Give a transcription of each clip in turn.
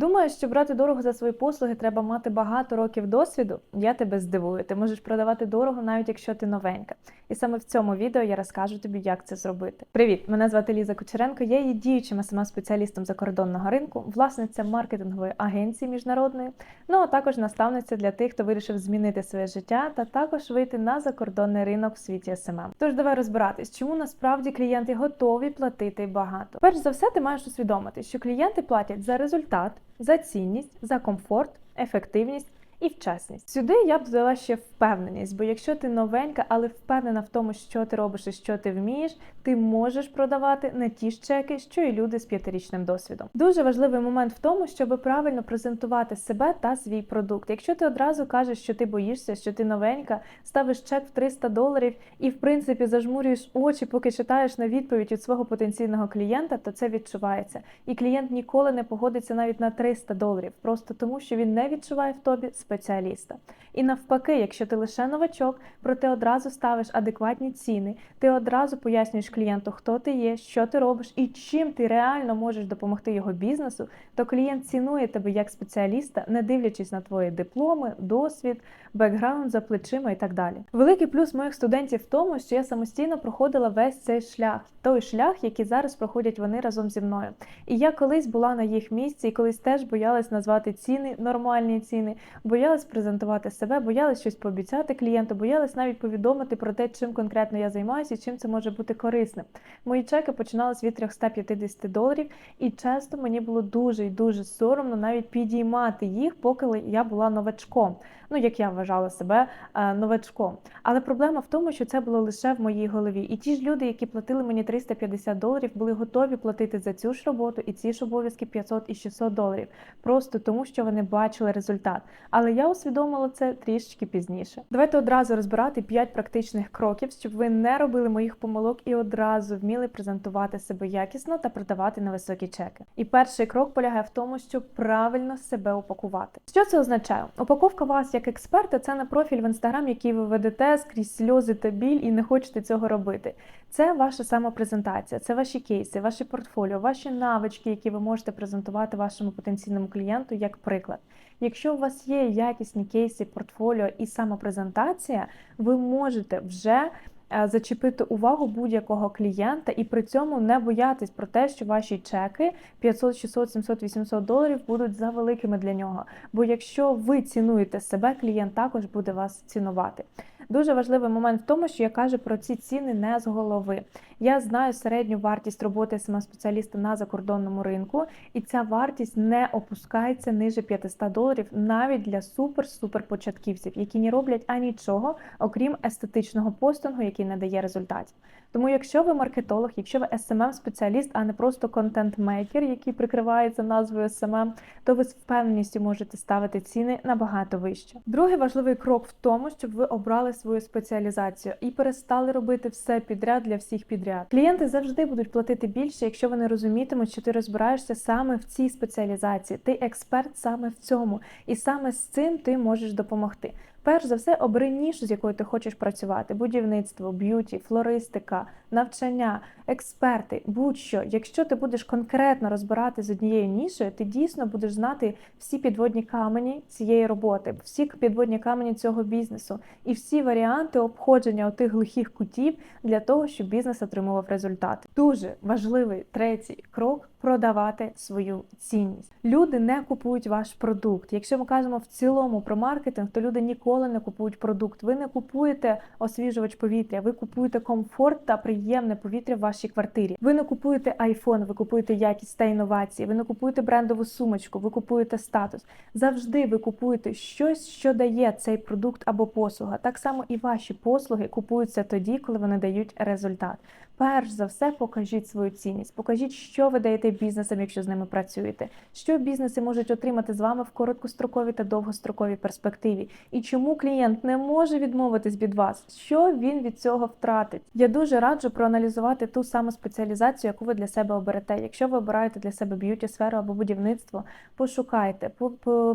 Думаю, що брати дорого за свої послуги треба мати багато років досвіду. Я тебе здивую. Ти можеш продавати дорого, навіть якщо ти новенька. І саме в цьому відео я розкажу тобі, як це зробити. Привіт! Мене звати Ліза Кучеренко. Я є діючим сма спеціалістом закордонного ринку, власниця маркетингової агенції міжнародної. Ну а також наставниця для тих, хто вирішив змінити своє життя та також вийти на закордонний ринок в світі СММ. Тож давай розбиратись, чому насправді клієнти готові платити багато. Перш за все, ти маєш усвідомити, що клієнти платять за результат, за цінність, за комфорт, ефективність. І вчасність. Сюди я б додала ще впевненість, бо якщо ти новенька, але впевнена в тому, що ти робиш і що ти вмієш, ти можеш продавати не ті ж чеки, що і люди з п'ятирічним досвідом. Дуже важливий момент в тому, щоб правильно презентувати себе та свій продукт. Якщо ти одразу кажеш, що ти боїшся, що ти новенька, ставиш чек в 300 доларів і, в принципі, зажмурюєш очі, поки читаєш на відповідь від свого потенційного клієнта, то це відчувається. І клієнт ніколи не погодиться навіть на 300 доларів, просто тому, що він не відчуває в тобі спеціаліста. І навпаки, якщо ти лише новачок, проте одразу ставиш адекватні ціни, ти одразу пояснюєш клієнту, хто ти є, що ти робиш і чим ти реально можеш допомогти його бізнесу, то клієнт цінує тебе як спеціаліста, не дивлячись на твої дипломи, досвід, бекграунд за плечима і так далі. Великий плюс моїх студентів в тому, що я самостійно проходила весь цей шлях, той шлях, який зараз проходять вони разом зі мною. І я колись була на їх місці, і колись теж боялась назвати ціни, нормальні ціни, боялась презентувати себе, боялась щось пообіцяти клієнту, боялась навіть повідомити про те, чим конкретно я займаюся і чим це може бути корисним. Мої чеки починалися від 350 доларів, і часто мені було дуже і дуже соромно навіть підіймати їх, поки я була новачком. Ну, як я вважала себе е, новачком. Але проблема в тому, що це було лише в моїй голові. І ті ж люди, які платили мені 350 доларів, були готові платити за цю ж роботу і ці ж обов'язки 500 і 600 доларів, просто тому, що вони бачили результат. Але я усвідомила це трішечки пізніше. Давайте одразу розбирати 5 практичних кроків, щоб ви не робили моїх помилок і одразу вміли презентувати себе якісно та продавати на високі чеки. І перший крок полягає в тому, щоб правильно себе упакувати. Що це означає? Упаковка вас як експерта це не профіль в інстаграм, який ви ведете скрізь сльози та біль і не хочете цього робити. Це ваша самопрезентація, це ваші кейси, ваші портфоліо, ваші навички, які ви можете презентувати вашому потенційному клієнту як приклад. Якщо у вас є якісні кейси, портфоліо і самопрезентація, ви можете вже е, зачепити увагу будь-якого клієнта і при цьому не боятись про те, що ваші чеки 500, 600, 700, 800 доларів будуть за великими для нього. Бо якщо ви цінуєте себе, клієнт також буде вас цінувати. Дуже важливий момент в тому, що я кажу про ці ціни не з голови. Я знаю середню вартість роботи сама спеціаліста на закордонному ринку, і ця вартість не опускається ниже 500 доларів навіть для супер-супер початківців, які не роблять анічого, окрім естетичного постингу, який не дає результатів. Тому, якщо ви маркетолог, якщо ви smm спеціаліст а не просто контент-мейкер, який прикривається назвою SMM, то ви з впевненістю можете ставити ціни набагато вище. Другий важливий крок в тому, щоб ви обрали свою спеціалізацію і перестали робити все підряд для всіх підряд. Клієнти завжди будуть платити більше, якщо вони розумітимуть, що ти розбираєшся саме в цій спеціалізації. Ти експерт саме в цьому, і саме з цим ти можеш допомогти. Перш за все, обери нішу, з якою ти хочеш працювати: будівництво, б'юті, флористика, навчання, експерти, будь-що. Якщо ти будеш конкретно розбирати з однією нішею, ти дійсно будеш знати всі підводні камені цієї роботи, всі підводні камені цього бізнесу і всі варіанти обходження тих глухих кутів для того, щоб бізнес отримував результат. Дуже важливий третій крок. Продавати свою цінність. Люди не купують ваш продукт. Якщо ми кажемо в цілому про маркетинг, то люди ніколи не купують продукт. Ви не купуєте освіжувач повітря, ви купуєте комфорт та приємне повітря в вашій квартирі. Ви не купуєте айфон, ви купуєте якість та інновації, ви не купуєте брендову сумочку, ви купуєте статус. Завжди ви купуєте щось, що дає цей продукт або послуга. Так само і ваші послуги купуються тоді, коли вони дають результат. Перш за все, покажіть свою цінність, покажіть, що ви даєте бізнесам, якщо з ними працюєте, що бізнеси можуть отримати з вами в короткостроковій та довгостроковій перспективі, і чому клієнт не може відмовитись від вас, що він від цього втратить. Я дуже раджу проаналізувати ту саму спеціалізацію, яку ви для себе оберете. Якщо ви обираєте для себе б'юті сферу або будівництво, пошукайте,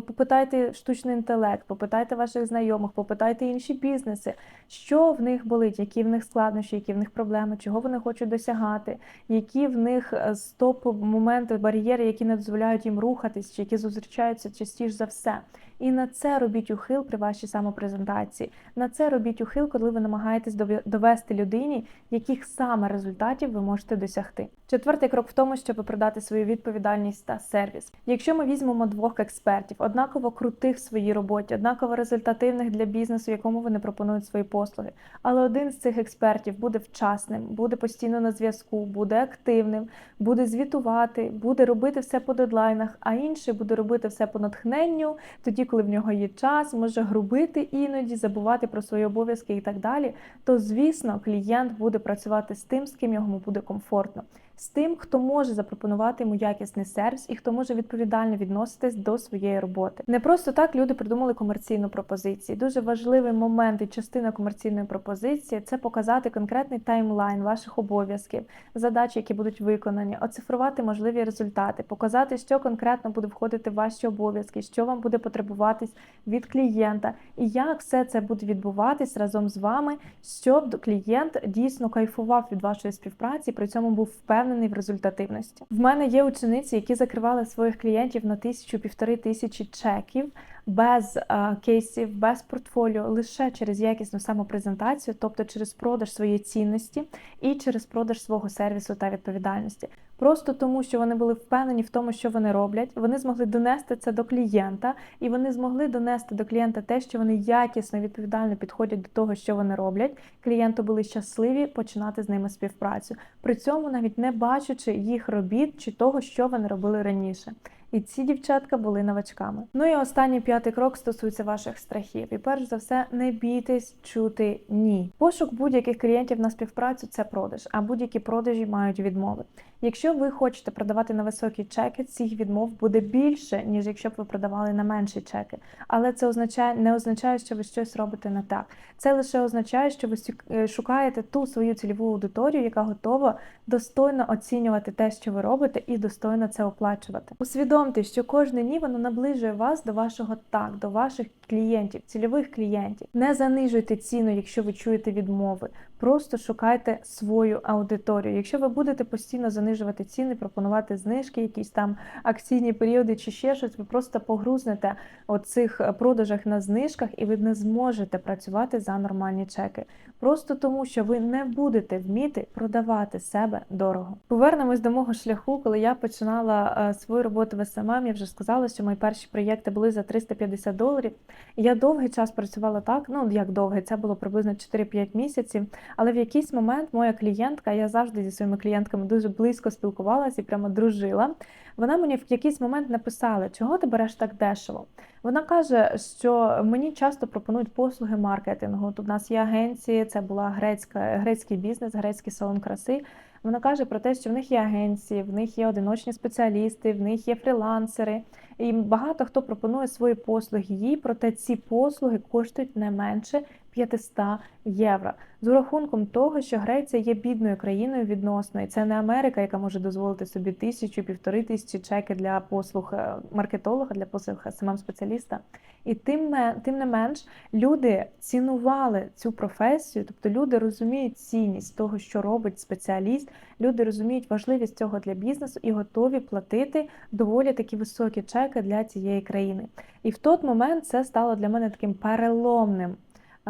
попитайте штучний інтелект, попитайте ваших знайомих, попитайте інші бізнеси, що в них болить, які в них складнощі, які в них проблеми, чого вони вони хочуть досягати, які в них стоп моменти, бар'єри, які не дозволяють їм рухатись, чи які зустрічаються частіше за все. І на це робіть ухил при вашій самопрезентації. На це робіть ухил, коли ви намагаєтесь довести людині, яких саме результатів ви можете досягти. Четвертий крок в тому, щоб продати свою відповідальність та сервіс. Якщо ми візьмемо двох експертів, однаково крутих в своїй роботі, однаково результативних для бізнесу, якому вони пропонують свої послуги, але один з цих експертів буде вчасним, буде постійно на зв'язку, буде активним, буде звітувати, буде робити все по дедлайнах, а інший буде робити все по натхненню, тоді, коли в нього є час, може грубити іноді, забувати про свої обов'язки і так далі. То звісно, клієнт буде працювати з тим, з ким йому буде комфортно. З тим, хто може запропонувати йому якісний сервіс і хто може відповідально відноситись до своєї роботи. Не просто так люди придумали комерційну пропозицію. Дуже важливий момент і частина комерційної пропозиції це показати конкретний таймлайн ваших обов'язків, задач, які будуть виконані, оцифрувати можливі результати, показати, що конкретно буде входити в ваші обов'язки, що вам буде потребуватись від клієнта, і як все це буде відбуватись разом з вами, щоб клієнт дійсно кайфував від вашої співпраці, при цьому був впевнений в результативності. В мене є учениці, які закривали своїх клієнтів на тисячу півтори тисячі чеків. Без е, кейсів, без портфоліо, лише через якісну самопрезентацію, тобто через продаж своєї цінності і через продаж свого сервісу та відповідальності. Просто тому, що вони були впевнені в тому, що вони роблять, вони змогли донести це до клієнта, і вони змогли донести до клієнта те, що вони якісно відповідально підходять до того, що вони роблять. Клієнти були щасливі починати з ними співпрацю, при цьому навіть не бачачи їх робіт чи того, що вони робили раніше. І ці дівчатка були новачками. Ну і останній п'ятий крок стосується ваших страхів. І перш за все, не бійтесь чути ні. Пошук будь-яких клієнтів на співпрацю це продаж, а будь-які продажі мають відмови. Якщо ви хочете продавати на високі чеки, цих відмов буде більше, ніж якщо б ви продавали на менші чеки. Але це означає не означає, що ви щось робите не так. Це лише означає, що ви е, шукаєте ту свою цільову аудиторію, яка готова достойно оцінювати те, що ви робите, і достойно це оплачувати. Усвідомте, що кожне ні воно наближує вас до вашого так, до ваших клієнтів, цільових клієнтів. Не занижуйте ціну, якщо ви чуєте відмови. Просто шукайте свою аудиторію. Якщо ви будете постійно занижувати ціни, пропонувати знижки, якісь там акційні періоди чи ще щось, ви просто погрузнете у цих е, продажах на знижках, і ви не зможете працювати за нормальні чеки. Просто тому, що ви не будете вміти продавати себе дорого. Повернемось до мого шляху, коли я починала е, свою роботу в СММ. Я вже сказала, що мої перші проєкти були за 350 доларів. Я довгий час працювала так. Ну як довгий, це було приблизно 4-5 місяців. Але в якийсь момент моя клієнтка, я завжди зі своїми клієнтками дуже близько спілкувалася і прямо дружила. Вона мені в якийсь момент написала, чого ти береш так дешево. Вона каже, що мені часто пропонують послуги маркетингу. Тут у нас є агенції, це була грецька, грецький бізнес, грецький салон краси. Вона каже про те, що в них є агенції, в них є одиночні спеціалісти, в них є фрілансери. І багато хто пропонує свої послуги їй, проте ці послуги коштують не менше 500 євро. З урахунком того, що Греція є бідною країною відносно, і це не Америка, яка може дозволити собі тисячу, півтори тисячі чеки для послуг е, маркетолога, для послуг смм спеціаліста. І тим, тим не менш люди цінували цю професію, тобто люди розуміють цінність того, що робить спеціаліст, люди розуміють важливість цього для бізнесу і готові платити доволі такі високі чеки для цієї країни. І в той момент це стало для мене таким переломним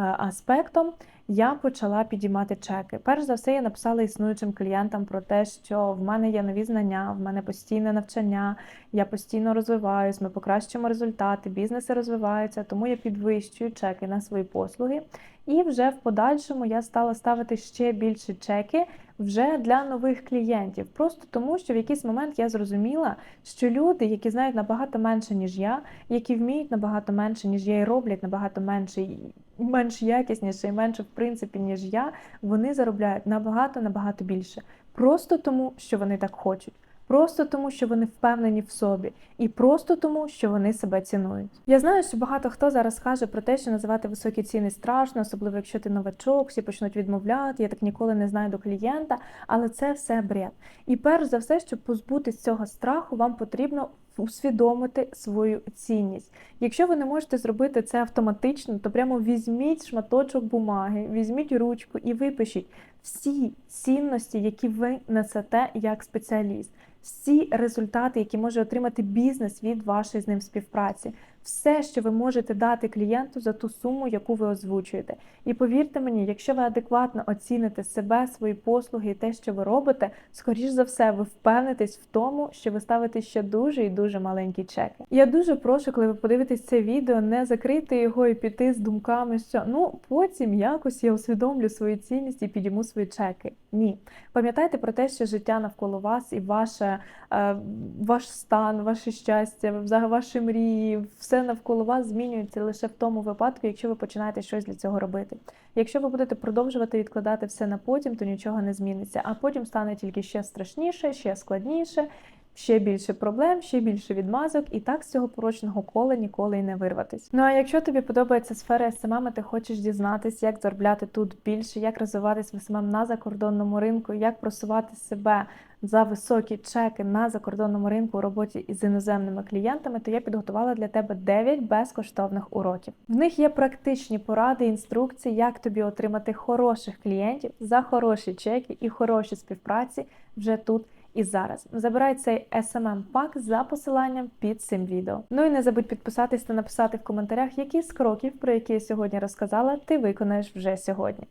аспектом. Я почала підіймати чеки. Перш за все, я написала існуючим клієнтам про те, що в мене є нові знання, в мене постійне навчання, я постійно розвиваюсь, ми покращуємо результати, бізнеси розвиваються, тому я підвищую чеки на свої послуги. І вже в подальшому я стала ставити ще більше чеки вже для нових клієнтів. Просто тому, що в якийсь момент я зрозуміла, що люди, які знають набагато менше, ніж я, які вміють набагато менше, ніж я, і роблять набагато менше, і менш якісніше і менше, в принципі, ніж я, вони заробляють набагато набагато більше. Просто тому, що вони так хочуть. Просто тому, що вони впевнені в собі, і просто тому, що вони себе цінують. Я знаю, що багато хто зараз каже про те, що називати високі ціни страшно, особливо якщо ти новачок, всі почнуть відмовляти. Я так ніколи не знайду клієнта, але це все бред. І перш за все, щоб позбутись цього страху, вам потрібно усвідомити свою цінність. Якщо ви не можете зробити це автоматично, то прямо візьміть шматочок бумаги, візьміть ручку і випишіть всі цінності, які ви несете як спеціаліст, всі результати, які може отримати бізнес від вашої з ним співпраці, все, що ви можете дати клієнту за ту суму, яку ви озвучуєте. І повірте мені, якщо ви адекватно оціните себе, свої послуги і те, що ви робите, скоріш за все, ви впевнитесь в тому, що ви ставите ще дуже і дуже маленькі чеки. Я дуже прошу, коли ви подивитесь це відео, не закрити його і піти з думками, що ну потім якось я усвідомлю свою цінність і підійму свої чеки. Ні, пам'ятайте про те, що життя навколо вас і ваше, е, ваш стан, ваше щастя, взагалі ваші мрії, все навколо вас змінюється лише в тому випадку, якщо ви починаєте щось для цього робити. Якщо ви будете продовжувати відкладати все на потім, то нічого не зміниться. А потім стане тільки ще страшніше, ще складніше, ще більше проблем, ще більше відмазок, і так з цього порочного кола ніколи й не вирватись. Ну а якщо тобі подобається сфера СММ, ти хочеш дізнатися, як заробляти тут більше, як розвиватись в СММ на закордонному ринку, як просувати себе за високі чеки на закордонному ринку у роботі із іноземними клієнтами, то я підготувала для тебе 9 безкоштовних уроків. В них є практичні поради, інструкції, як тобі отримати хороших клієнтів за хороші чеки і хороші співпраці вже тут. І зараз забирай цей smm пак за посиланням під цим відео. Ну і не забудь підписатись та написати в коментарях, які з кроків, про які я сьогодні розказала, ти виконаєш вже сьогодні.